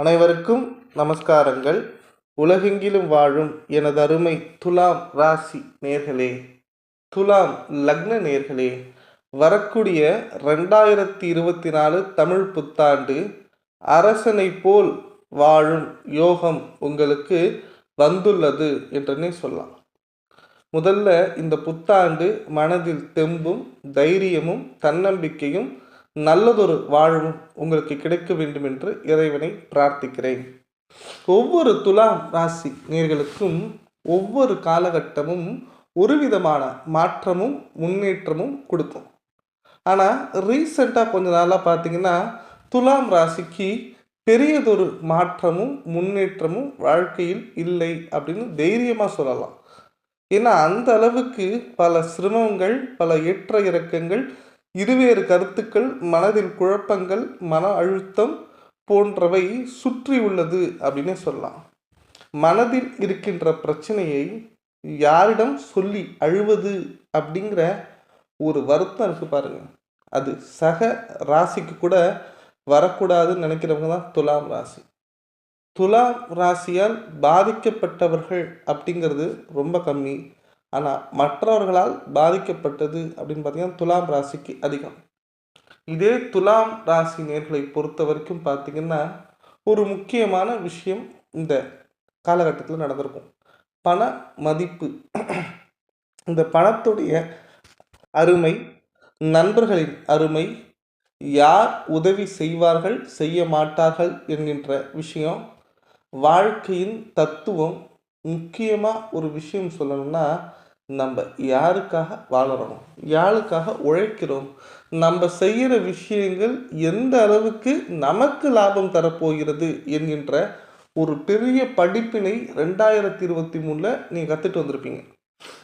அனைவருக்கும் நமஸ்காரங்கள். உலகெங்கிலும் வாழும் எனது அருமை துலாம் ராசி நேர்களே. துலாம் லக்ன நேர்களே வரக்கூடிய ரெண்டாயிரத்தி இருபத்தி நாலு தமிழ் புத்தாண்டு அரசனை போல் வாழும் யோகம் உங்களுக்கு வந்துள்ளது என்றனே சொல்லலாம். முதல்ல இந்த புத்தாண்டு மனதில் தெம்பும் தைரியமும் தன்னம்பிக்கையும் நல்லதொரு வாழ்வும் உங்களுக்கு கிடைக்க வேண்டும் என்று இறைவனை பிரார்த்திக்கிறேன். ஒவ்வொரு துலாம் ராசி நேர்களுக்கும் ஒவ்வொரு காலகட்டமும் ஒரு விதமான மாற்றமும் முன்னேற்றமும் கொடுக்கும். ஆனால் ரீசெண்டாக கொஞ்ச நாளாக பார்த்தீங்கன்னா துலாம் ராசிக்கு பெரியதொரு மாற்றமும் முன்னேற்றமும் வாழ்க்கையில் இல்லை அப்படின்னு தைரியமாக சொல்லலாம். ஏன்னா அந்த அளவுக்கு பல சிரமங்கள் பல ஏற்ற இறக்கங்கள் இருவேறு கருத்துக்கள் மனதில் குழப்பங்கள் மன அழுத்தம் போன்றவை சுற்றி உள்ளது அப்படின்னு சொல்லலாம். மனதில் இருக்கின்ற பிரச்சனையை யாரிடம் சொல்லி அழுவது அப்படிங்கிற ஒரு வருத்தம் இருக்கு பாருங்க. அது சக ராசிக்கு கூட வரக்கூடாதுன்னு நினைக்கிறவங்க தான் துலாம் ராசி. துலாம் ராசியால் பாதிக்கப்பட்டவர்கள் அப்படிங்கிறது ரொம்ப கம்மி. ஆனால் மற்றவர்களால் பாதிக்கப்பட்டது அப்படின்னு பார்த்தீங்கன்னா துலாம் ராசிக்கு அதிகம். இதே துலாம் ராசி நேர்களை பொறுத்த வரைக்கும் பார்த்தீங்கன்னா ஒரு முக்கியமான விஷயம் இந்த காலகட்டத்தில் நடந்திருக்கும். பண மதிப்பு. இந்த பணத்துடைய அருமை நண்பர்களின் அருமை யார் உதவி செய்வார்கள் செய்ய மாட்டார்கள் என்கின்ற விஷயம் வாழ்க்கையின் தத்துவம் முக்கியமாக ஒரு விஷயம் சொல்லணும்னா நம்ம யாருக்காக வாழறோம்? யாருக்காக உழைக்கிறோம்? நம்ம செய்கிற விஷயங்கள் எந்த அளவுக்கு நமக்கு லாபம் தரப்போகிறது என்கின்ற ஒரு பெரிய படிப்பினை ரெண்டாயிரத்தி இருபத்தி மூணில் நீங்கள் கற்றுட்டு வந்திருப்பீங்க.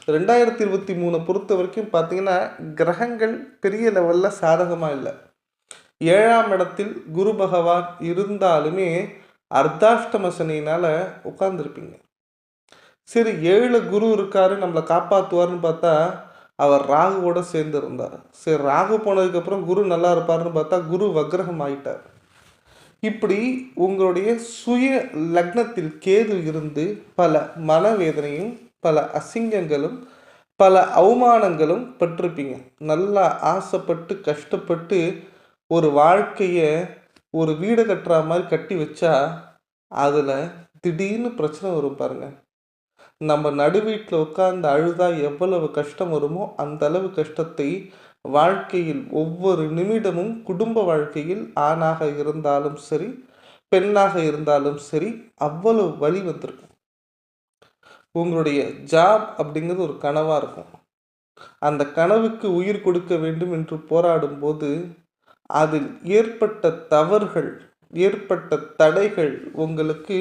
ரெண்டாயிரத்தி இருபத்தி மூணை பொறுத்த வரைக்கும் பார்த்தீங்கன்னா கிரகங்கள் பெரிய லெவலில் சாதகமாக இல்லை. ஏழாம் இடத்தில் குரு பகவான் இருந்தாலுமே அர்த்தாஷ்டம சனியினால் உட்காந்துருப்பீங்க சரி ஏழு குரு இருக்காரு நம்மளை காப்பாற்றுவார்னு பார்த்தா அவர் ராகுவோட சேர்ந்து இருந்தார். சரி ராகு போனதுக்கப்புறம் குரு நல்லா இருப்பார்னு பார்த்தா குரு வக்ரகம் ஆயிட்டார். இப்படி உங்களுடைய சுய லக்னத்தில் கேது இருந்து பல மனவேதனையும் பல அசிங்கங்களும் பல அவமானங்களும் பெற்றிருப்பீங்க. நல்லா ஆசைப்பட்டு கஷ்டப்பட்டு ஒரு வாழ்க்கையை ஒரு வீடு கட்டுற மாதிரி கட்டி வச்சா அதில் திடீர்னு பிரச்சனை வரும் பாருங்கள் நம்ம நடு வீட்டில் உட்கார்ந்து அழுதா எவ்வளவு கஷ்டம் வருமோ அந்த அளவு கஷ்டத்தை வாழ்க்கையில் ஒவ்வொரு நிமிடமும் குடும்ப வாழ்க்கையில் ஆணாக இருந்தாலும் சரி பெண்ணாக இருந்தாலும் சரி அவ்வளவு வழி வந்திருக்கும். உங்களுடைய ஜாப் அப்படிங்கிறது ஒரு கனவாக இருக்கும். அந்த கனவுக்கு உயிர் கொடுக்க வேண்டும் என்று போராடும் போது அதில் ஏற்பட்ட தவறுகள் ஏற்பட்ட தடைகள் உங்களுக்கு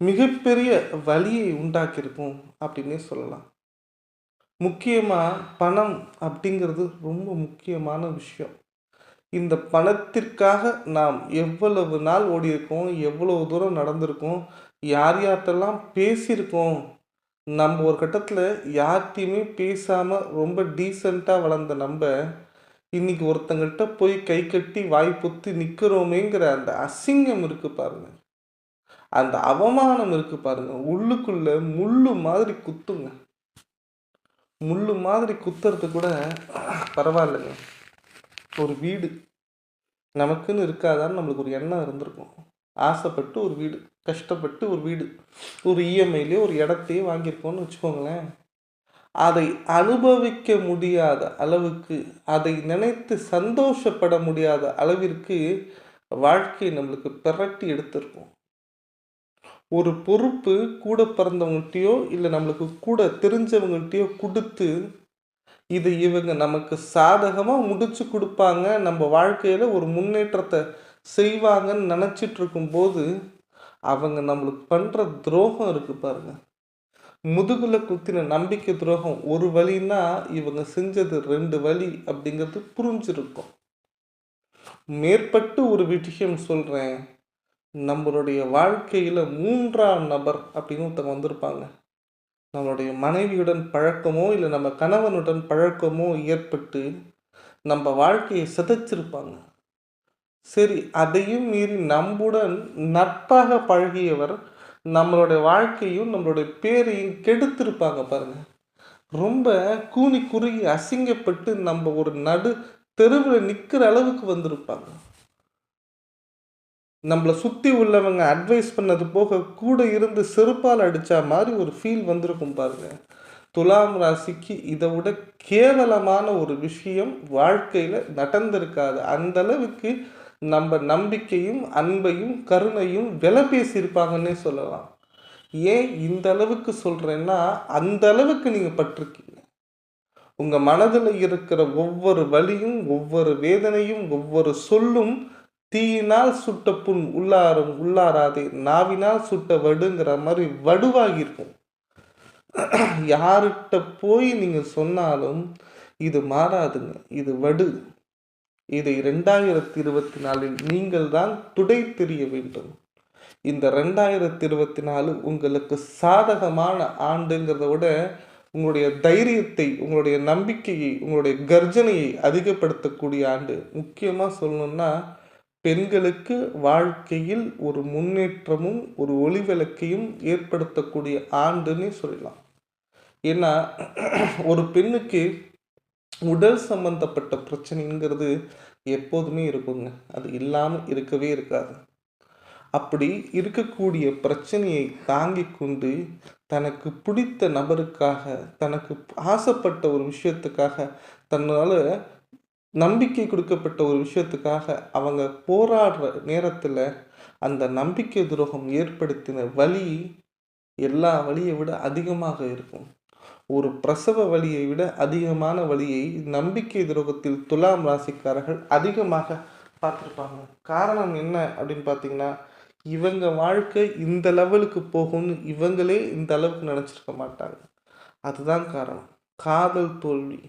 மிகப்பெரிய வழியை உண்டாக்கியிருக்கும் அப்படின்னே சொல்லலாம். முக்கியமாக பணம் அப்படிங்கிறது ரொம்ப முக்கியமான விஷயம். இந்த பணத்திற்காக நாம் எவ்வளவு நாள் ஓடியிருக்கோம் எவ்வளவு தூரம் நடந்திருக்கோம் யார் யார்கிட்டலாம் பேசியிருக்கோம் நம்ம ஒரு கட்டத்தில் யார்கிட்டையுமே பேசாமல் ரொம்ப டீசெண்டாக வளர்ந்த நம்ம இன்னைக்கு ஒருத்தங்கள்ட்ட போய் கை கட்டி வாய் பொத்தி நிற்கிறோமேங்கிற அந்த அசிங்கம் இருக்குது பாருங்கள் அந்த அவமானம் இருக்கு பாருங்க. உள்ளுக்குள்ள முள்ளு மாதிரி குத்துங்க. முள்ளு மாதிரி குத்துறது கூட பரவாயில்லைங்க. ஒரு வீடு. நமக்குன்னு இருக்காதான்னு நம்மளுக்கு ஒரு எண்ணம் இருந்திருக்கும். ஆசைப்பட்டு ஒரு வீடு கஷ்டப்பட்டு ஒரு வீடு ஒரு இஎம்ஐலேயே ஒரு இடத்தையே வாங்கியிருக்கோம்னு வச்சுக்கோங்களேன். அதை அனுபவிக்க முடியாத அளவுக்கு அதை நினைத்து சந்தோஷப்பட முடியாத அளவிற்கு வாழ்க்கை நம்மளுக்கு பிரட்டி எடுத்திருக்கும். ஒரு பொறுப்பு கூட பிறந்தவங்கள்ட்டையோ இல்லை நம்மளுக்கு கூட தெரிஞ்சவங்கள்ட்டையோ கொடுத்து இதை இவங்க நமக்கு சாதகமாக முடிச்சு கொடுப்பாங்க. நம்ம வாழ்க்கையில் ஒரு முன்னேற்றத்தை செய்வாங்கன்னு நினச்சிட்டு இருக்கும்போது அவங்க நம்மளுக்கு பண்ணுற துரோகம் இருக்குது பாருங்கள் முதுகுல குத்தின நம்பிக்கை துரோகம் ஒரு வழின்னா இவங்க செஞ்சது ரெண்டு வழி அப்படிங்கிறது புரிஞ்சிருக்கும். மேற்பட்டு ஒரு விஷயம் சொல்கிறேன் நம்மளுடைய வாழ்க்கையில் மூன்றாம் நபர் அப்படின்னு ஒருத்தவங்க வந்திருப்பாங்க. நம்மளுடைய மனைவியுடன் பழக்கமோ இல்லை நம்ம கணவனுடன் பழக்கமோ ஏற்பட்டு நம்ம வாழ்க்கையை சிதைச்சிருப்பாங்க. சரி அதையும் மீறி நம்முடன் நட்பாக பழகியவர் நம்மளுடைய வாழ்க்கையும் நம்மளுடைய பேரையும் கெடுத்திருப்பாங்க பாருங்க. ரொம்ப கூனி குறுகி அசிங்கப்பட்டு நம்ம ஒரு நடு தெருவில் நிற்கிற அளவுக்கு வந்திருப்பாங்க. நம்மளை சுற்றி உள்ளவங்க அட்வைஸ் பண்ணது போக கூட இருந்து செருப்பால் அடித்தா மாதிரி ஒரு ஃபீல் வந்திருக்கும் பாருங்க. துலாம் ராசிக்கு இதை விட கேவலமான ஒரு விஷயம் வாழ்க்கையில் நடந்திருக்காது. அந்த அளவுக்கு நம்ம நம்பிக்கையும் அன்பையும் கருணையும் விலை பேசியிருப்பாங்கன்னே சொல்லலாம். ஏன் இந்த அளவுக்கு சொல்கிறேன்னா அந்த அளவுக்கு நீங்கள் பட்டிருக்கீங்க. உங்கள் மனதில் இருக்கிற ஒவ்வொரு வழியும் ஒவ்வொரு வேதனையும் ஒவ்வொரு சொல்லும் தீயினால் சுட்ட புண் உள்ளாரும் உள்ளாராதே நாவினால் சுட்ட வடுங்கிற மாதிரி வடுவாகிருக்கும் யார்கிட்ட போய் நீங்கள் சொன்னாலும் இது மாறாதுங்க இது வடு. இதை ரெண்டாயிரத்தி இருபத்தி நாலில் நீங்கள் தான் துடை தெரிய வேண்டும். இந்த ரெண்டாயிரத்தி இருபத்தி நாலு உங்களுக்கு சாதகமான ஆண்டுங்கிறத விட உங்களுடைய தைரியத்தை உங்களுடைய நம்பிக்கையை உங்களுடைய கர்ஜனையை அதிகப்படுத்தக்கூடிய ஆண்டு. முக்கியமாக சொல்லணும்னா பெண்களுக்கு வாழ்க்கையில் ஒரு முன்னேற்றமும் ஒரு ஒளிவிளக்கையும் ஏற்படுத்தக்கூடிய ஆண்டுன்னே சொல்லலாம். ஏன்னா ஒரு பெண்ணுக்கு உடல் சம்பந்தப்பட்ட பிரச்சனைங்கிறது எப்போதுமே இருக்குங்க. அது இல்லாமல் இருக்கவே இருக்காது. அப்படி இருக்கக்கூடிய பிரச்சனையை தாங்கி கொண்டு தனக்கு பிடித்த நபருக்காக தனக்கு ஆசைப்பட்ட ஒரு விஷயத்துக்காக தன்னால் நம்பிக்கை கொடுக்கப்பட்ட ஒரு விஷயத்துக்காக அவங்க போராடுற நேரத்தில் அந்த நம்பிக்கை துரோகம் ஏற்படுத்தின வலி எல்லா வழியை விட அதிகமாக இருக்கும். ஒரு பிரசவ வழியை விட அதிகமான வழியை நம்பிக்கை துரோகத்தில் துலாம் ராசிக்காரர்கள் அதிகமாக பார்த்துருப்பாங்க. காரணம் என்ன அப்படின்னு பார்த்தீங்கன்னா இவங்க வாழ்க்கை இந்த லெவலுக்கு போகும்னு இவங்களே இந்த அளவுக்கு நினச்சிருக்க மாட்டாங்க. அதுதான் காரணம். காதல் தோல்வி.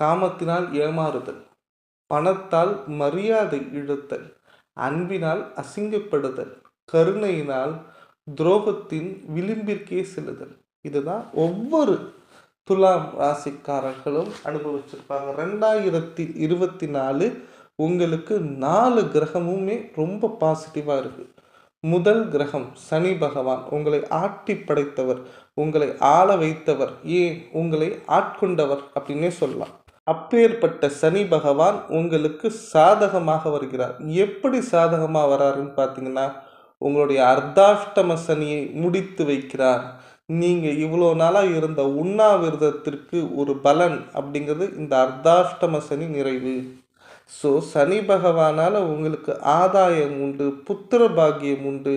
காமத்தினால் ஏமாறுதல் பணத்தால் மரியாதை இழுத்தல் அன்பினால் அசிங்கப்படுதல் கருணையினால் துரோகத்தின் விளிம்பிற்கே செல்லுதல். இதுதான் ஒவ்வொரு துலாம் ராசிக்காரர்களும் அனுபவிச்சிருப்பாங்க. ரெண்டாயிரத்தி இருபத்தி நாலு உங்களுக்கு நாலு கிரகமுமே ரொம்ப பாசிட்டிவாக இருக்குது முதல் கிரகம் சனி பகவான். உங்களை ஆட்டி படைத்தவர் உங்களை ஆள வைத்தவர். ஏன்? உங்களை ஆட்கொண்டவர் அப்படின்னே சொல்லலாம். அப்பேற்பட்ட சனி பகவான் உங்களுக்கு சாதகமாக வருகிறார். எப்படி சாதகமாக வராருன்னு பார்த்தீங்கன்னா உங்களுடைய அர்த்தாஷ்டம சனியை முடித்து வைக்கிறார். நீங்கள் இவ்வளோ நாளாக இருந்த உண்ணாவிரதத்திற்கு ஒரு பலன் அப்படிங்கிறது இந்த அர்த்தாஷ்டம சனி நிறைவு. ஸோ சனி பகவானால் உங்களுக்கு ஆதாயம் உண்டு புத்திர பாக்கியம் உண்டு.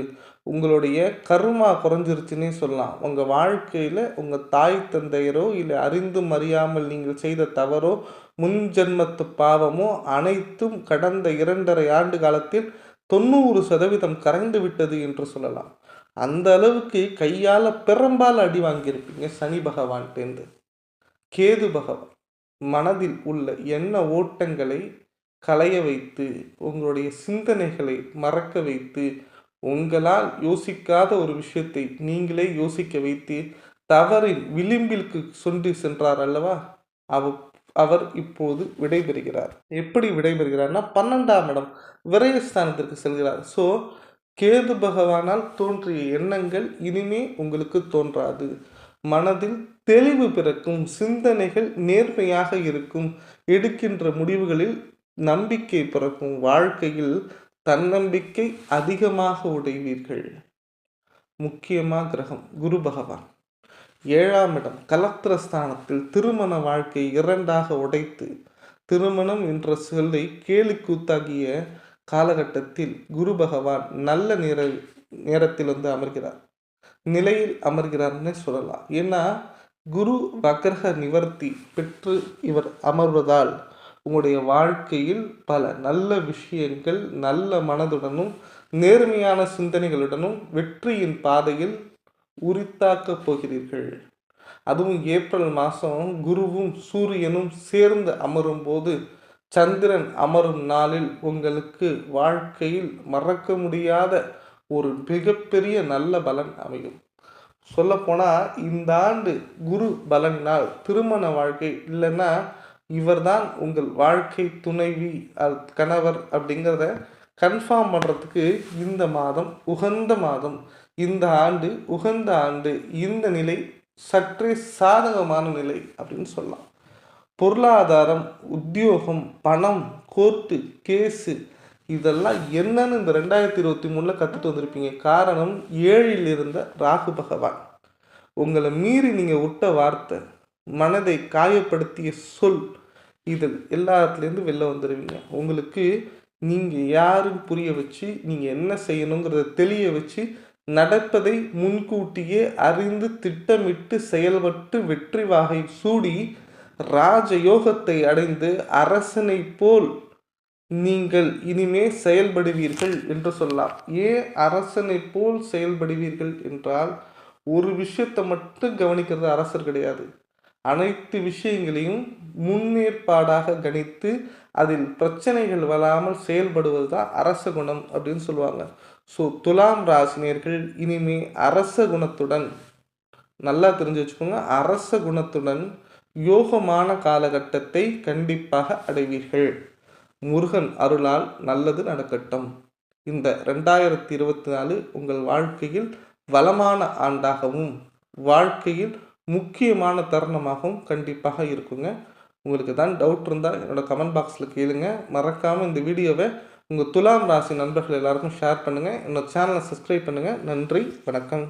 உங்களுடைய கர்மா குறைஞ்சிருச்சுன்னே சொல்லலாம். உங்கள் வாழ்க்கையில் உங்கள் தாய் தந்தையரோ இல்லை அறிந்தும் அறியாமல் நீங்கள் செய்த தவறோ முன் ஜென்மத்து பாவமோ அனைத்தும் கடந்த இரண்டரை ஆண்டு காலத்தில் தொண்ணூறு சதவீதம் கரைந்து விட்டது என்று சொல்லலாம். அந்த அளவுக்கு கையால் பெரும்பால் அடி வாங்கியிருப்பீங்க சனி பகவான்கிட்டேருந்து கேது பகவான் மனதில் உள்ள எண்ண ஓட்டங்களை களைய வைத்து உங்களுடைய சிந்தனைகளை மறக்க வைத்து உங்களால் யோசிக்காத ஒரு விஷயத்தை நீங்களே யோசிக்க வைத்து தவறின் விளிம்பிற்கு சொல்லி சென்றார் அல்லவா? அவ அவர் இப்போது விடைபெறுகிறார். எப்படி விடைபெறுகிறார்னா பன்னெண்டாம் இடம் விரயஸ்தானத்திற்கு செல்கிறார். ஸோ கேது பகவானால் தோன்றிய எண்ணங்கள் இனிமே உங்களுக்கு தோன்றாது. மனதில் தெளிவு பிறக்கும் சிந்தனைகள் நேர்மையாக இருக்கும் எடுக்கின்ற முடிவுகளில் நம்பிக்கை பிறக்கும் வாழ்க்கையில் தன்னம்பிக்கை அதிகமாக உடைவீர்கள். முக்கியமாக கிரகம் குரு பகவான். ஏழாம் இடம் கலத்திரஸ்தானத்தில் திருமண வாழ்க்கை இரண்டாக உடைத்து திருமணம் என்ற சொல்லை கேலி கூத்தாகிய காலகட்டத்தில் குரு பகவான் நல்ல நேர நேரத்தில் வந்து அமர்கிறார். நிலையில் அமர்கிறார்னே சொல்லலாம். ஏன்னா குரு வக்ரக நிவர்த்தி பெற்று இவர் அமர்வதால் உங்களுடைய வாழ்க்கையில் பல நல்ல விஷயங்கள் நல்ல மனதுடனும் நேர்மையான சிந்தனைகளுடனும் வெற்றியின் பாதையில் உரித்தாக்கப் போகிறீர்கள். அதுவும் ஏப்ரல் மாதம் குருவும் சூரியனும் சேர்ந்து அமரும் போது சந்திரன் அமரும் நாளில் உங்களுக்கு வாழ்க்கையில் மறக்க முடியாத ஒரு மிகப்பெரிய நல்ல பலன் அமையும். சொல்லப்போனால் இந்த ஆண்டு குரு பலனால் திருமண வாழ்க்கை இல்லைன்னா இவர்தான் உங்கள் வாழ்க்கை துணைவி கணவர் அப்படிங்கிறத கன்ஃபார்ம் பண்ணுறதுக்கு இந்த மாதம் உகந்த மாதம். இந்த ஆண்டு உகந்த ஆண்டு. இந்த நிலை சற்றே சாதகமான நிலை அப்படின்னு சொல்லலாம். பொருளாதாரம் உத்தியோகம் பணம் கோர்ட்டு கேஸு இதெல்லாம் என்னன்னு இந்த ரெண்டாயிரத்தி இருபத்தி மூணில் கற்றுட்டு வந்திருப்பீங்க. காரணம் ஏழில் இருந்த ராகு பகவான். உங்களை மீறி நீங்கள் விட்ட வார்த்தை மனதை காயப்படுத்திய சொல் இதில் எல்லாத்துலேருந்து வெளில வந்துடுவீங்க. உங்களுக்கு நீங்கள் யாரும் புரிய வச்சு நீங்கள் என்ன செய்யணுங்கிறத தெளிய வச்சு நடப்பதை முன்கூட்டியே அறிந்து திட்டமிட்டு செயல்பட்டு வெற்றி வாகை சூடி ராஜயோகத்தை அடைந்து அரசனை போல் நீங்கள் இனிமே செயல்படுவீர்கள் என்று சொல்லலாம். ஏன் அரசனை போல் செயல்படுவீர்கள் என்றால் ஒரு விஷயத்தை மட்டும் கவனிக்கிறது அரசர் கிடையாது. அனைத்து விஷயங்களையும் முன்னேற்பாடாக கணித்து அதில் பிரச்சனைகள் வராமல் செயல்படுவது தான் அரச குணம் அப்படின்னு சொல்லுவாங்க. ஸோ துலாம் ராசினியர்கள் இனிமே அரச குணத்துடன் நல்லா தெரிஞ்சு வச்சுக்கோங்க அரச குணத்துடன் யோகமான காலகட்டத்தை கண்டிப்பாக அடைவீர்கள். முருகன் அருளால் நல்லது நடக்கட்டும். இந்த ரெண்டாயிரத்தி இருபத்தி நாலு உங்கள் வாழ்க்கையில் வளமான ஆண்டாகவும் வாழ்க்கையில் முக்கியமான தருணமாகவும் கண்டிப்பாக இருக்குங்க. உங்களுக்கு தான் டவுட் இருந்தால் என்னோடய கமெண்ட் பாக்ஸில் கேளுங்க. மறக்காமல் இந்த வீடியோவை உங்கள் துலாம் ராசி நண்பர்கள் எல்லாருக்கும் ஷேர் பண்ணுங்கள் என்னோட சேனலை சப்ஸ்கிரைப் பண்ணுங்கள் நன்றி. வணக்கம்.